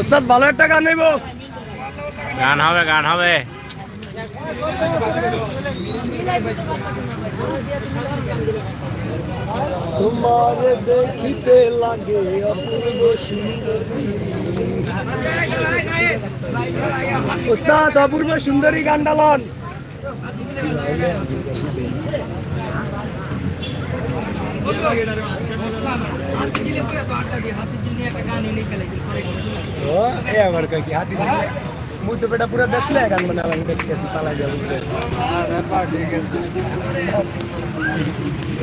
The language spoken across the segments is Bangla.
উস্তাদ ভালো একটা গান নেব গান হবে গান হবে। তোমার দেখিতে লাগে অপূর্ব সুন্দরী উস্তাদ অপূর্ব সুন্দরী গান ডালন ও এ আবার কই কি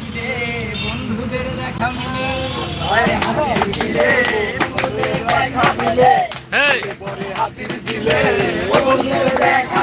দিলে বন্ধুদের দেখা মিলে হাতির দিলে বন্ধুদের দেখা যাব হেই গিটার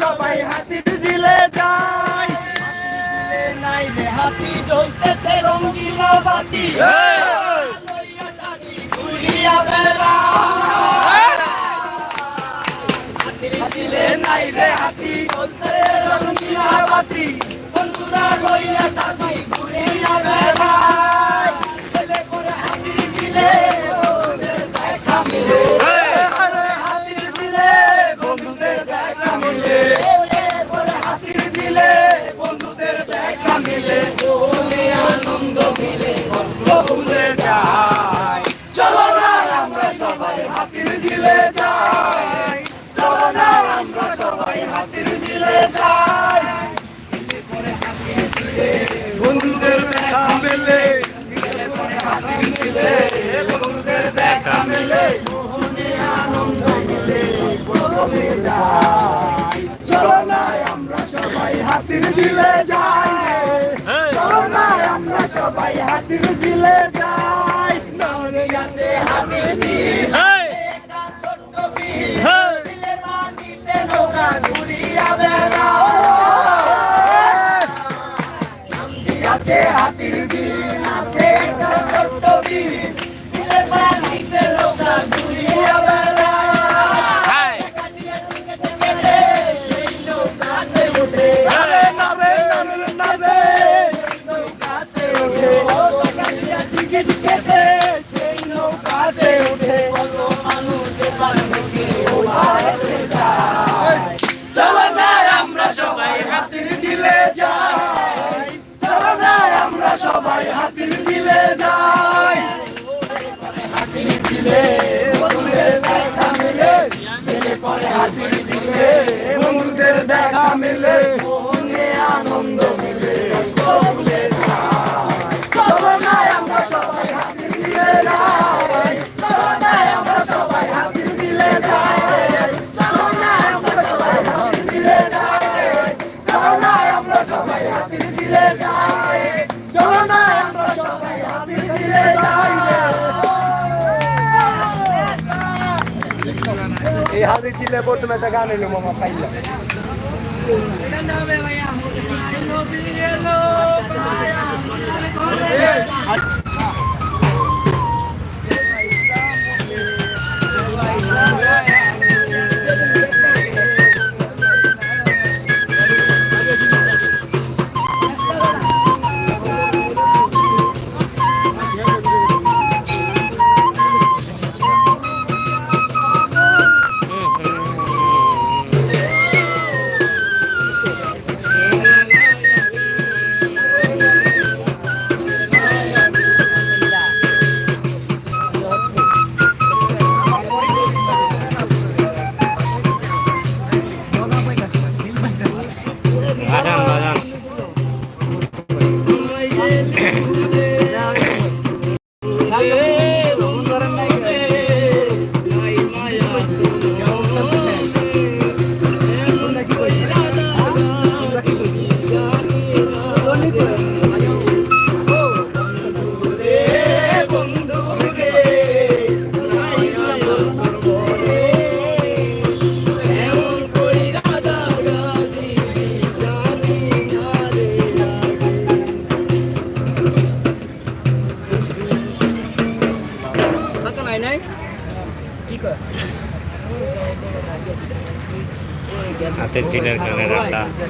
সবাই হাতির দিলে যাই হাতির নাই রে হাতি জ্বলতেছে রঙিন বাতি ঘুরিয়া বেড়া দিলে নাই রে হাতি বলতে রঙিনা বাতি। বন্ধুরা লইয়া যাবি ঘুরিয়া বেড়াই দিলে যাই। নরে গাছে একটা ছোট্ট বিল নৌকা ঘুরিয়া বেড়াও। হাতির দিন আছে একটা ছোট্ট বিল হাউরি চিলে প্রথমে একটা গান এলো মামা পাইলাম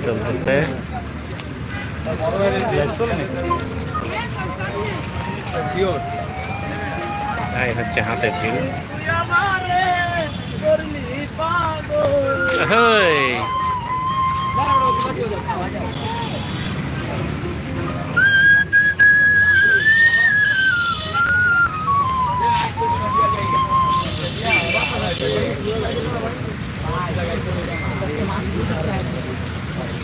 চলতেছে তাই হচ্ছে হাতের চিল হেই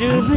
যদি